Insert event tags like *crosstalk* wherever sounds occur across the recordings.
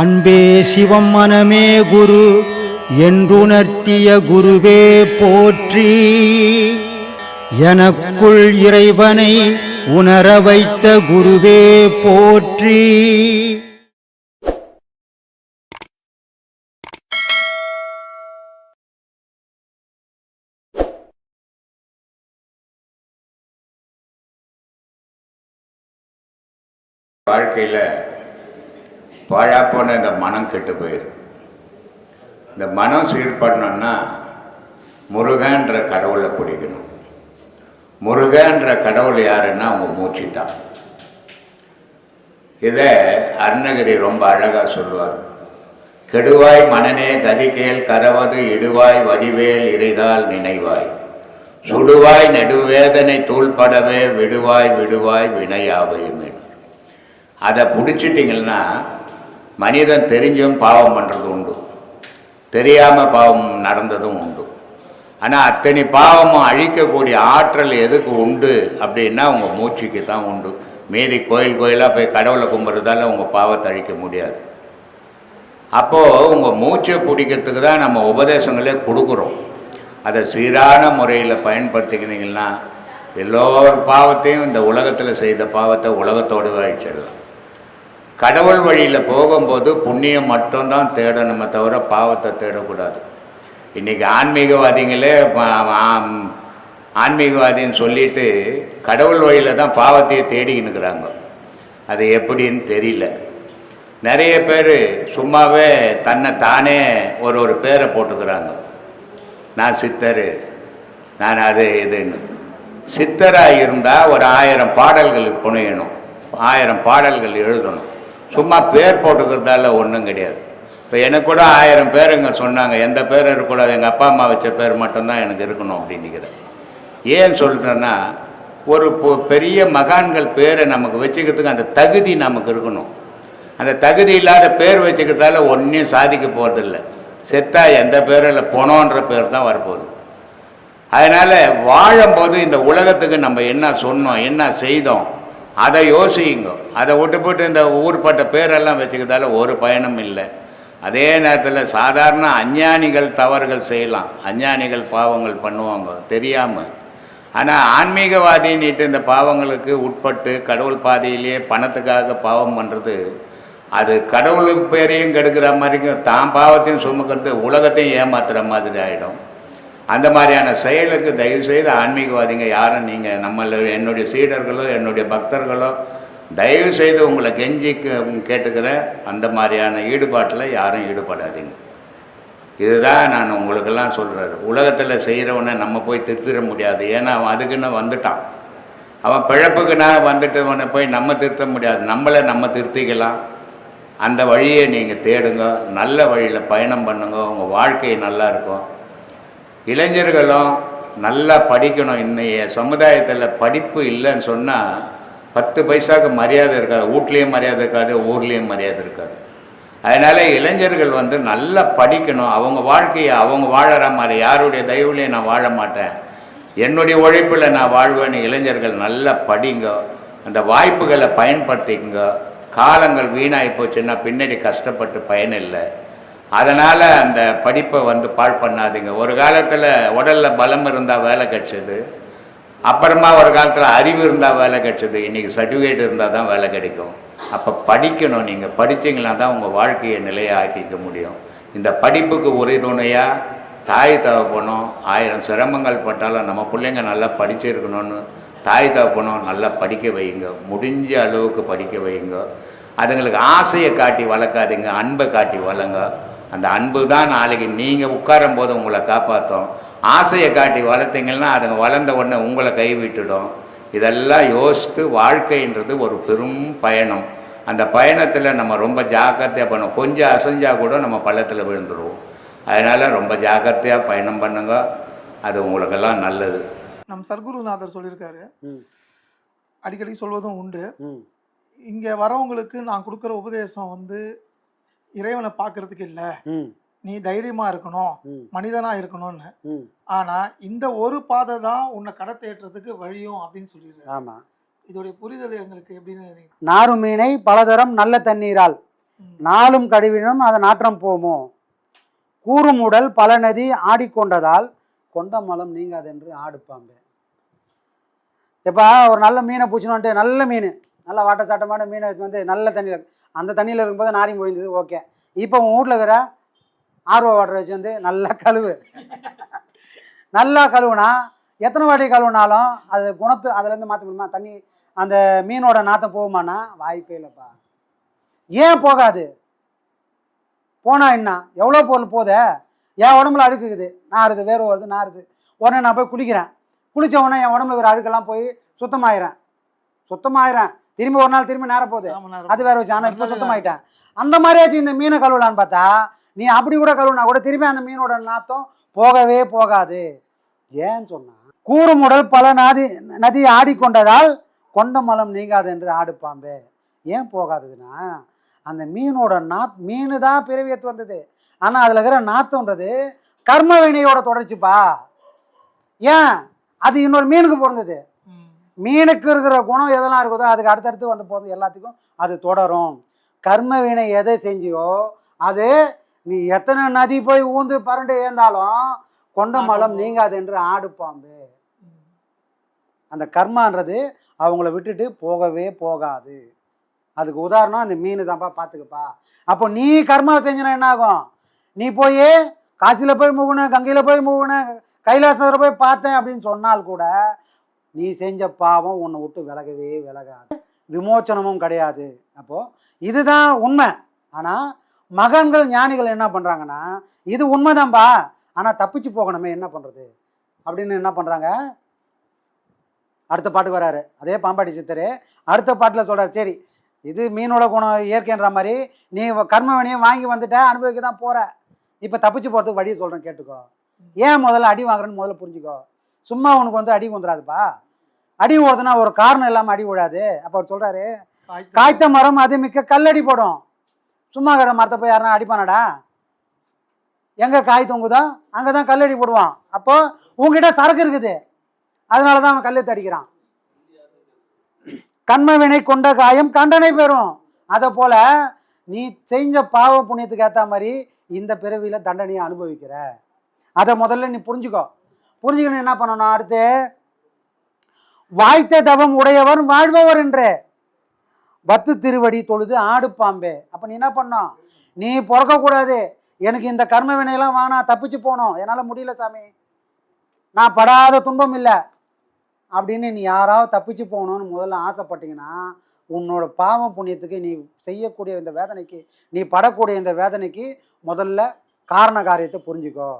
அன்பே சிவம் மனமே குரு என்றுணர்த்திய குருவே போற்றி. எனக்குள் இறைவனை உணர வைத்த குருவே போற்றி. வாழ்க்கையில் பாழாப்போன இந்த மனம் கெட்டு போயிடும் இந்த மனம் சீர்படணும்னா முருகன்ற கடவுளை பிடிக்கணும். முருகன்ற கடவுள் யாருன்னா அவங்க மூச்சு தான் இதை அருணகிரி ரொம்ப அழகாக சொல்லுவார். கெடுவாய் மனநே கதிகேல் கரவது இடுவாய் வடிவேல் இறைதால் நினைவாய். சுடுவாய் நெடுவேதனை தூள்படவே விடுவாய் விடுவாய் வினையாவையும் அதை பிடிச்சிட்டிங்கன்னா மனிதன் தெரிஞ்சும் பாவம் பண்ணுறது உண்டு. தெரியாமல் பாவம் நடந்ததும் உண்டு. ஆனால் அத்தனை பாவமும் அழிக்கக்கூடிய ஆற்றல் எதுக்கு உண்டு அப்படின்னா உங்கள் மூச்சுக்கு தான் உண்டு. மீதி கோயில் கோயிலாக போய் கடவுளை கும்பிட்றதால உங்கள் பாவத்தை அழிக்க முடியாது. அப்போது உங்கள் மூச்சை பிடிக்கிறதுக்கு தான் நம்ம உபதேசங்களே கொடுக்குறோம். அதை சீரான முறையில் பயன்படுத்திக்கினீங்கன்னா எல்லோர் பாவத்தையும் இந்த உலகத்தில் செய்த பாவத்தை உலகத்தோடு அழிச்சிடலாம். கடவுள் வழியில் போகும்போது புண்ணியம் மட்டும்தான் தேடணுமே தவிர பாவத்தை தேடக்கூடாது. இன்றைக்கி ஆன்மீகவாதிகளே ஆன்மீகவாதின்னு சொல்லிட்டு கடவுள் வழியில் தான் பாவத்தையே தேடிக்கின்னுக்கிறாங்க அது எப்படின்னு தெரியல. நிறைய பேர் சும்மாவே தன்னை தானே ஒரு ஒரு பேரை போட்டுக்கிறாங்க. நான் சித்தர் நான் அது இதுன்னு. சித்தராக இருந்தால் ஒரு ஆயிரம் பாடல்கள் புனையணும் ஆயிரம் பாடல்கள் எழுதணும். சும்மா பேர் போட்டுக்கிறதால ஒன்றும் கிடையாது. இப்போ எனக்கு கூட ஆயிரம் பேருங்க சொன்னாங்க எந்த பேரும் இருக்கக்கூடாது எங்கள் அப்பா அம்மா வச்ச பேர் மட்டும்தான் எனக்கு இருக்கணும் அப்படின்னுக்கிறேன். ஏன் சொல்கிறேன்னா ஒரு பெரிய மகான்கள் பேரை நமக்கு வச்சுக்கிறதுக்கு அந்த தகுதி நமக்கு இருக்கணும். அந்த தகுதி இல்லாத பேர் வச்சுக்கிறதால ஒன்றையும் சாதிக்க போகிறதில்ல செத்தா எந்த பேரும் இல்லை பொணோன்ற பேர் தான் வரப்போகுது. அதனால் வாழும்போது இந்த உலகத்துக்கு நம்ம என்ன சொன்னோம் என்ன செய்தோம் அதை யோசிங்க அதை விட்டு போட்டு இந்த ஊர்பட்ட பேரெல்லாம் வச்சுக்கிறதால ஒரு பயனும் இல்லை. அதே நேரத்தில் சாதாரண அஞ்ஞானிகள் தவறுகள் செய்யலாம். அஞ்ஞானிகள் பாவங்கள் பண்ணுவாங்க. தெரியாமல் ஆனால் ஆன்மீகவாதின்ட்டு இந்த பாவங்களுக்கு உட்பட்டு கடவுள் பாதையிலேயே பணத்துக்காக பாவம் பண்ணுறது அது கடவுளுக்கு பேரையும் கெடுக்கிற மாதிரிக்கும் தான் பாவத்தையும் சுமக்கிறது உலகத்தையும் ஏமாத்துகிற மாதிரி ஆகிடும் அந்த மாதிரியான செயலுக்கு தயவு செய்து ஆன்மீகவாதிங்க யாரும் நீங்கள் நம்மள என்னுடைய சீடர்களோ என்னுடைய பக்தர்களோ தயவு செய்து உங்களை கெஞ்சி கே- கேட்டுக்கிறேன் அந்த மாதிரியான ஈடுபாட்டில் யாரும் ஈடுபடாதீங்க. இதுதான் நான் உங்களுக்கெல்லாம் சொல்கிறாரு உலகத்தில் செய்கிறவனை நம்ம போய் திருத்திட முடியாது. ஏன்னா அவன் அதுக்குன்னு வந்துட்டான். அவன் பிழப்புக்குன்னா வந்துட்டவனை போய் நம்ம திருத்த முடியாது. நம்மளை நம்ம திருத்திக்கலாம். அந்த வழியை நீங்கள் தேடுங்க. நல்ல வழியில் பயணம் பண்ணுங்க. உங்கள் வாழ்க்கை நல்லா இருக்கும். இளைஞர்களும் நல்லா படிக்கணும். இன்னைய சமுதாயத்தில் படிப்பு இல்லைன்னு சொன்னால் பத்து பைசாவுக்கு மரியாதை இருக்காது. வீட்லேயும் மரியாதை இருக்காது ஊர்லேயும் மரியாதை இருக்காது. அதனால் இளைஞர்கள் வந்து நல்லா படிக்கணும். அவங்க வாழ்க்கையை அவங்க வாழற மாதிரி யாருடைய தயவுலையும் நான் வாழ மாட்டேன். என்னுடைய உழைப்பில் நான் வாழ்வேன்னு இளைஞர்கள் நல்லா படிங்க. அந்த வாய்ப்புகளை பயன்படுத்திக்கங்க. காலங்கள் வீணாகி போச்சுன்னா பின்னாடி கஷ்டப்பட்டு பயன் இல்லை அதனால் அந்த படிப்பை வந்து பாழ் பண்ணாதீங்க. ஒரு காலத்தில் உடலில் பலம் இருந்தால் வேலை கிடச்சிது. அப்புறமா ஒரு காலத்தில் அறிவு இருந்தால் வேலை கிடச்சிது. இன்றைக்கி சர்டிஃபிகேட் இருந்தால் தான் வேலை கிடைக்கும். அப்போ படிக்கணும். நீங்கள் படிச்சீங்கன்னா தான் உங்கள் வாழ்க்கையை நிலையை ஆக்கிக்க முடியும். இந்த படிப்புக்கு உறுதுணையாக தாய் தகப்பனும் ஆயிரம் சிரமங்கள் பட்டாலும் நம்ம பிள்ளைங்க நல்லா படிச்சிருக்கணும்னு தாய் தகப்பனும் நல்லா படிக்க வைங்க முடிஞ்ச அளவுக்கு படிக்க வைங்க அதுங்களுக்கு ஆசையை காட்டி வளர்க்காதீங்க. அன்பை காட்டி வளங்க அந்த அன்பு தான் நாளைக்கு நீங்கள் உட்காரும் போது உங்களை காப்பாற்றும் ஆசையை காட்டி வளர்த்தீங்கன்னா அதுங்க வளர்ந்த உடனே உங்களை கைவிட்டுடும். இதெல்லாம் யோசித்து வாழ்க்கைன்றது ஒரு பெரும் பயணம். அந்த பயணத்தில் நம்ம ரொம்ப ஜாக்கிரதையாக பண்ணணும். கொஞ்சம் அசைஞ்சா கூட நம்ம பள்ளத்தில் விழுந்துருவோம். அதனால் ரொம்ப ஜாக்கிரதையாக பயணம் பண்ணுங்க. அது உங்களுக்கெல்லாம் நல்லது. நம் சர்க்குருநாதர் சொல்லியிருக்காரு. அடிக்கடி சொல்வதும் உண்டு. இங்கே வரவங்களுக்கு நான் கொடுக்குற உபதேசம் வந்து இறைவனை பார்க்கறதுக்கு இல்லை. நீ தைரியமா இருக்கணும். மனிதனா இருக்கணும்னு. ஆனா இந்த ஒரு பாதை தான் உன்னை கடத்தேற்றதுக்கு வழியும் அப்படின்னு சொல்லிடுறாரு. ஆமா. இதோடைய புரிதல் எங்களுக்கு எப்படின்னு? நாரும் மீனை பலதரம் நல்ல தண்ணீரால். நாளும் கழுவினும் அது நாற்றம் போமோ? கூறும் உடல் பல நதி ஆடிக்கொண்டதால் கொண்ட மலம் நீங்காதென்று ஆடுப்பாங்க இப்போ ஒரு நல்ல மீனை பிடிச்சணுன்ட்டு நல்ல மீன். நல்ல வாட்டச்சாட்டமான மீனை வந்து நல்ல தண்ணியில் அந்த தண்ணியில் இருக்கும்போது நாரி போயிருந்தது ஓகே. இப்போ உன் வீட்டில் இருக்கிற ஆர்வ வாட்டர் வச்சு வந்து நல்லா கழுவு. நல்லா கழுவுனா எத்தனை வாட்டி கழுவுனாலும் அது குணத்து அதுலேருந்து மாற்ற முடியுமா? தண்ணி அந்த மீனோட நாற்றம் போகுமானா வாய்ப்பே இல்லைப்பா. ஏன் போகாது? போனா என்ன? எவ்வளோ பொருள் போதே என் உடம்புல அழுக்குக்குது நாறுது வேறு வருது நாறுது. உடனே நான் போய் குளிக்கிறேன். குளித்த உடனே என் உடம்புல இருக்கிற அழுக்கெல்லாம் போய் சுத்தமாயிறேன் சுத்தமாயிறேன் திரும்பி ஒரு நாள் திரும்பி நேர போகுது அது வேற விஷயம். ஆனால் இப்போ. சுத்தமாயிட்டேன். அந்த மாதிரியாச்சும் இந்த மீனை கழுவலான்னு பார்த்தா நீ அப்படி கூட கழுவுனா கூட திரும்பி அந்த மீனோட நாத்தம் போகவே போகாது. ஏன்னு சொன்னா கூறுமுடல் பல நதி நதி ஆடிக்கொண்டதால் கொண்ட மலம் நீங்காது என்று ஆடுப்பாம்பே. ஏன் போகாததுன்னா அந்த மீனோட நாத் மீனு தான் பிறவியத்து வந்தது. ஆனால் அதில் இருக்கிற நாத்தம்ன்றது கர்ம வினையோட தொடர்ச்சிப்பா. ஏன்? அது இன்னொரு மீனுக்கு பிறந்தது. மீனுக்கு இருக்கிற குணம் எதெல்லாம் இருக்குதோ அதுக்கு அடுத்தடுத்து வந்து போகிறது எல்லாத்துக்கும் அது தொடரும். கர்ம வினை எதை செஞ்சியோ அது நீ எத்தனை நதி போய் ஊந்து பரண்டு ஏந்தாலும் கொண்ட மலம் நீங்காது என்று ஆடுப்பாம்பு ம். அந்த கர்மான்றது அவங்கள விட்டுட்டு போகவே போகாது. அதுக்கு உதாரணம் அந்த மீன் தான்ப்பா பார்த்துக்கப்பா அப்போ நீ கர்மா செஞ்சினா என்ன ஆகும் நீ போய் காசியில் போய் மூகுனேன் கங்கையில் போய் மூகுனேன் கைலாசத்தில் போய் பார்த்தேன் அப்படின்னு சொன்னால் கூட நீ செஞ்ச பாவம் உன்னை விட்டு விலகவே விலகாது. விமோச்சனமும் கிடையாது. அப்போது இதுதான் உண்மை. ஆனால் மகன்கள் ஞானிகள் என்ன பண்ணுறாங்கன்னா இது உண்மைதான்பா. ஆனால் தப்பிச்சு போகணுமே என்ன பண்ணுறது அப்படின்னு என்ன பண்ணுறாங்க அடுத்த பாட்டுக்கு வராரு. அதே பாம்பாடி சித்தர் அடுத்த பாட்டில் சொல்கிறார் சரி இது மீனோட குணம் இயற்கைன்ற மாதிரி நீ கர்ம வினையும் வாங்கி வந்துட்ட அனுபவிக்க தான் போகிற இப்போ தப்பிச்சு போகிறதுக்கு வழியை சொல்கிறேன் கேட்டுக்கோ. ஏன் முதல்ல அடி வாங்குறேன்னு முதல்ல புரிஞ்சுக்கோ. சும்மா உனக்கு வந்து அடி வந்துடாதுப்பா அடி ஓடுதுன்னா ஒரு காரணம் இல்லாமல் அடி விடாது அப்போ அவர் சொல்கிறாரு காய்த்த- மரம் அது மிக்க கல்லடி போடும். சும்மா இருக்கிற மரத்தை போய் யாருன்னா அடிப்பானடா எங்கே காய் தொங்குதோ அங்கே தான் கல்லடி போடுவான். அப்போ உங்ககிட்ட சரக்கு இருக்குது. அதனால தான் அவன் கல்லெடுத்து அடிக்கிறான் கண்ம வினை கொண்ட காயம் கண்டனை பெறும். அதை போல நீ செஞ்ச பாவ புண்ணியத்துக்கு ஏற்ற மாதிரி இந்த பிறவியில் தண்டனையை அனுபவிக்கிற. அதை முதல்ல நீ புரிஞ்சுக்கோ. புரிஞ்சுக்கணும் என்ன பண்ணணும்? அடுத்து வாய்த்த தவம் உடையவர் வாழ்பவர் என்று. பத்து திருவடி தொழுது ஆடு பாம்பே. அப்போ நீ என்ன பண்ணோம் நீ பிறக்கக்கூடாது. எனக்கு இந்த கர்ம வினையெல்லாம் வானா தப்பிச்சு போகணும். என்னால் முடியல சாமி. நான் படாத துன்பம் இல்லை. அப்படின்னு நீ யாராவது தப்பிச்சு போகணும்னு முதல்ல ஆசைப்பட்டீங்கன்னா உன்னோட பாவம் புண்ணியத்துக்கு நீ செய்யக்கூடிய இந்த வேதனைக்கு நீ படக்கூடிய இந்த வேதனைக்கு முதல்ல காரண காரியத்தை புரிஞ்சுக்கோ.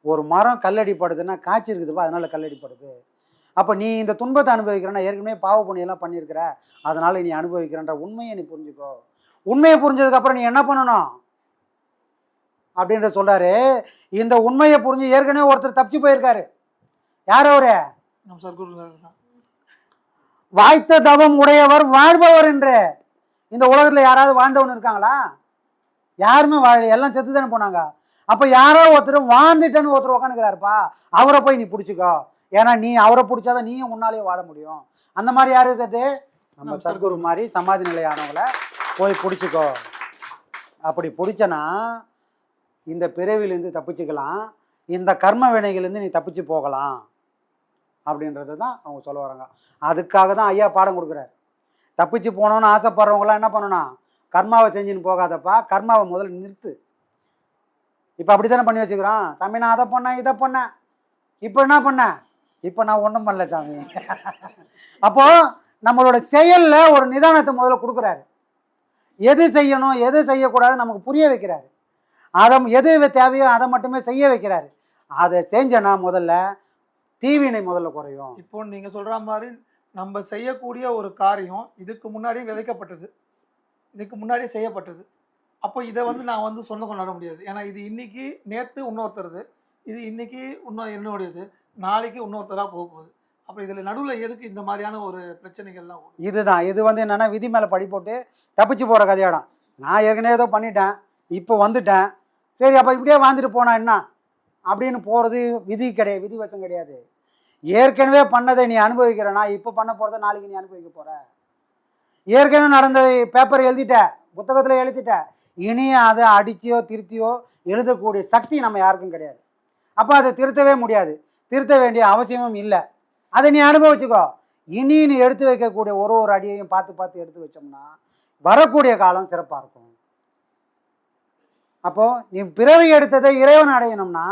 ஒரு மரம் கல்லடிப்படுதுன்னா காய்ச்சி இருக்குதுப்பா அதனால கல்லடிப்படுது. அப்போ நீ இந்த துன்பத்தை அனுபவிக்கிறேன்னா ஏற்கனவே பாவ புண்ணியெல்லாம் பண்ணியிருக்கிற. அதனால நீ அனுபவிக்கிறன்ற உண்மையை நீ புரிஞ்சுக்கோ. உண்மையை புரிஞ்சதுக்கப்புறம் நீ என்ன பண்ணணும்? அப்படின்ற சொல்றாரு. இந்த உண்மையை புரிஞ்சு ஏற்கனவே ஒருத்தர் தப்பிச்சு போயிருக்காரு. யார் அவரு. வாய்த்த தவம் உடையவர் வாழ்பவர் என்று. இந்த உலகத்தில் யாராவது வாழ்ந்தவன் இருக்காங்களா? யாருமே வாழ எல்லாம் செத்து தானே போனாங்க. அப்போ யாரோ ஒருத்தர் வாழ்ந்துட்டேன்னு ஒருத்தர் உட்காந்துக்கிறாருப்பா அவரை போய் நீ பிடிச்சிக்கோ. ஏன்னா நீ அவரை பிடிச்சாதான் நீயும் உன்னாலே வாழ முடியும். அந்த மாதிரி யார் இருக்கிறது? நம்ம சர்க்குரு மாதிரி சமாதி நிலையானவங்கள போய் பிடிச்சிக்கோ. அப்படி பிடிச்சனா இந்த பிறவிலேருந்து தப்பிச்சுக்கலாம். இந்த கர்ம வினைகள்லேருந்து நீ தப்பிச்சு போகலாம். அப்படின்றது தான் அவங்க சொல்ல வராங்க. அதுக்காக தான் ஐயா பாடம் கொடுக்குறாரு. தப்பிச்சு போகணும்னு ஆசைப்படுறவங்களாம் என்ன பண்ணணும்? கர்மாவை செஞ்சுன்னு போகாதப்பா. கர்மாவை முதல்ல நிறுத்து. இப்போ அப்படி தானே பண்ணி வச்சுக்கிறோம்? சாமி நான் அதை பண்ணேன் இதை பண்ணேன். இப்போ என்ன பண்ணேன் இப்போ நான் ஒன்றும் பண்ணல சாமி. *laughs* அப்போது நம்மளோட செயலில் ஒரு நிதானத்தை முதல்ல கொடுக்குறாரு. எது செய்யணும் எது செய்யக்கூடாது நமக்கு புரிய வைக்கிறாரு. அதை எது தேவையோ அதை மட்டுமே செய்ய வைக்கிறாரு. அதை செஞ்சனா முதல்ல தீவினை முதல்ல குறையும். இப்போ நீங்கள் சொல்கிற மாதிரி நம்ம செய்யக்கூடிய ஒரு காரியம் இதுக்கு முன்னாடியே விதைக்கப்பட்டது. இதுக்கு முன்னாடியே செய்யப்பட்டது. அப்போ இதை வந்து நான் வந்து சொன்ன கொண்டாட முடியாது. ஏன்னா இது இன்னைக்கு நேற்று இன்னொருத்தருது. இது இன்னைக்கு இன்னும் என்னுடையது. நாளைக்கு இன்னொருத்தராக போக போகுது. அப்போ இதில் நடுவில் எதுக்கு இந்த மாதிரியான ஒரு பிரச்சனைகள்லாம் இதுதான். இது வந்து என்னென்னா விதி மேலே படி போட்டு தப்பிச்சு போகிற கதையாடம். நான் ஏற்கனவே ஏதோ பண்ணிட்டேன். இப்போ வந்துட்டேன். சரி அப்போ இப்படியே வாழ்ந்துட்டு போனா என்ன? அப்படின்னு போகிறது விதி கிடையாது. விதி வசம் கிடையாது. ஏற்கனவே பண்ணதை நீ அனுபவிக்கிறனா இப்போ பண்ண போகிறத நாளைக்கு நீ அனுபவிக்க போகிற ஏற்கனவே நடந்த பேப்பர் எழுதிட்ட புத்தகத்தில் எழுதிட்ட இனியும் அதை அடிச்சியோ திருத்தியோ எழுதக்கூடிய சக்தி நம்ம யாருக்கும் கிடையாது. அப்போ அதை திருத்தவே முடியாது. திருத்த வேண்டிய அவசியமும் இல்லை. அதை நீ அனுபவிச்சுக்கோ. இனி நீ எடுத்து வைக்கக்கூடிய ஒரு ஒரு அடியையும் பார்த்து பார்த்து எடுத்து வச்சோம்னா வரக்கூடிய காலம் சிறப்பாக இருக்கும். அப்போது நீ பிறவி எடுத்ததை இறைவன் அடையணும்னா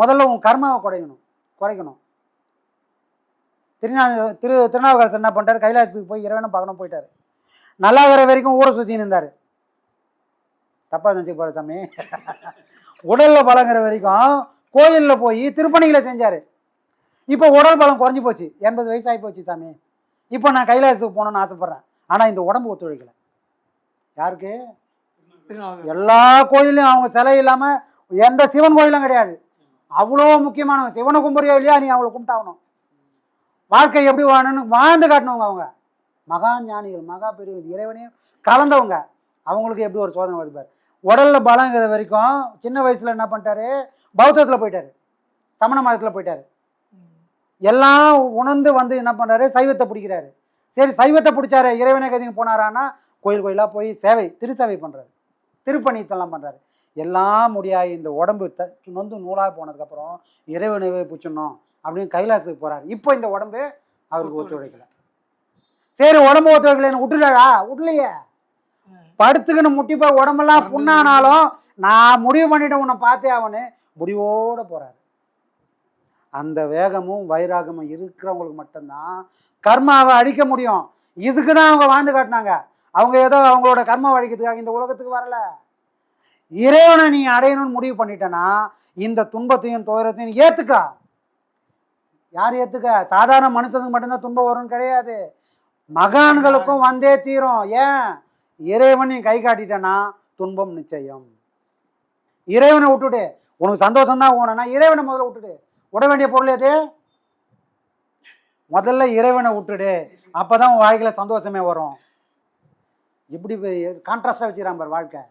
முதல்ல உன் கர்மாவை குறையணும் குறைக்கணும். திருநா திரு திருநாவுக்கரசர் என்ன பண்ணிட்டாரு? கைலாசத்துக்கு போய் இறைவனை பார்க்கணும் போயிட்டார். நல்லா வர வரைக்கும் ஊரை சுற்றி இருந்தார். தப்பா நினச்சி போகிற சாமி. உடலில் பலங்கிற வரைக்கும் கோயிலில் போய் திருப்பணிகளை செஞ்சார். இப்போ உடல் பலம் குறைஞ்சி போச்சு. எண்பது வயசு ஆகி போச்சு சாமி. இப்போ நான் கைலாசத்துக்கு போகணும்னு ஆசைப்பட்றேன். ஆனால் இந்த உடம்பு ஒத்துழைக்கல. யாருக்கு. எல்லா கோயிலையும் அவங்க சிலை இல்லாமல் எந்த சிவன் கோயிலும் கிடையாது. அவ்வளோ முக்கியமானவங்க. சிவனை கும்பிடுறியோ இல்லையா நீ அவளை கும்பிட்டாகணும். வாழ்க்கை எப்படி வாழணும்னு வாழ்ந்து காட்டினவங்க அவங்க. மகா ஞானிகள் மகா பெரியவங்க இறைவனையும் கலந்தவங்க. அவங்களுக்கு எப்படி ஒரு சோதனை வருவார் உடலில் பலங்கிற வரைக்கும் சின்ன வயசில் என்ன பண்ணிட்டாரு? பௌத்தத்தில் போயிட்டாரு. சமண மதத்தில் போயிட்டாரு. எல்லாம் உணர்ந்து வந்து என்ன பண்ணுறாரு சைவத்தை பிடிக்கிறாரு. சரி சைவத்தை பிடிச்சாரு. இறைவனை கதிங்க போனாரான்னா கோயில் கோயிலாக போய் சேவை திருச்சேவை பண்ணுறாரு திருப்பணித்தெல்லாம் பண்ணுறாரு எல்லாம் முடியாது இந்த உடம்பு த நொந்து நூலாக போனதுக்கப்புறம் இறைவனவே பிடிச்சிடணும் அப்படின்னு கைலாசத்துக்கு போகிறாரு இப்போ இந்த உடம்பு அவருக்கு ஒத்துழைக்கலை. சரி உடம்பு ஒத்துழைக்கலைன்னு விட்டுலாடா விடலையே. ம். படுத்துக்கின்னு முட்டி போய் உடம்பெல்லாம் புண்ணானாலும் நான் முடிவு பண்ணிட்டேன் உன்னை பார்த்தே அவனு முடிவோட போறாரு. அந்த வேகமும் வைராகமும் இருக்கிறவங்களுக்கு மட்டும்தான் கர்மாவை அழிக்க முடியும். இதுக்கு தான் அவங்க வாழ்ந்து காட்டினாங்க. அவங்க ஏதோ அவங்களோட கர்மா அழிக்கிறதுக்காக இந்த உலகத்துக்கு வரல. இறைவனை நீ அடையணும்னு முடிவு பண்ணிட்டேன்னா இந்த துன்பத்தையும் துயரத்தையும் ஏத்துக்க. யார் ஏத்துக்க? சாதாரண மனுஷனுக்கு மட்டும்தான் துன்பம் வரும்னு கிடையாது. மகான்களுக்கும் வந்தே தீரும். ஏன்? இறைவன் நீ கை காட்டிட்டேன்னா துன்பம் நிச்சயம். இறைவனை விட்டுட்டு உனக்கு சந்தோஷம் தான் ஓணும்னா இறைவனை முதல்ல விட்டுடு. விட வேண்டிய பொருள் எது? முதல்ல இறைவனை விட்டுடு. அப்பதான் உன் வாழ்க்கையில் சந்தோஷமே வரும். இப்படி கான்ட்ராஸ்டாக வச்சுக்கிறான் பாரு வாழ்க்கை.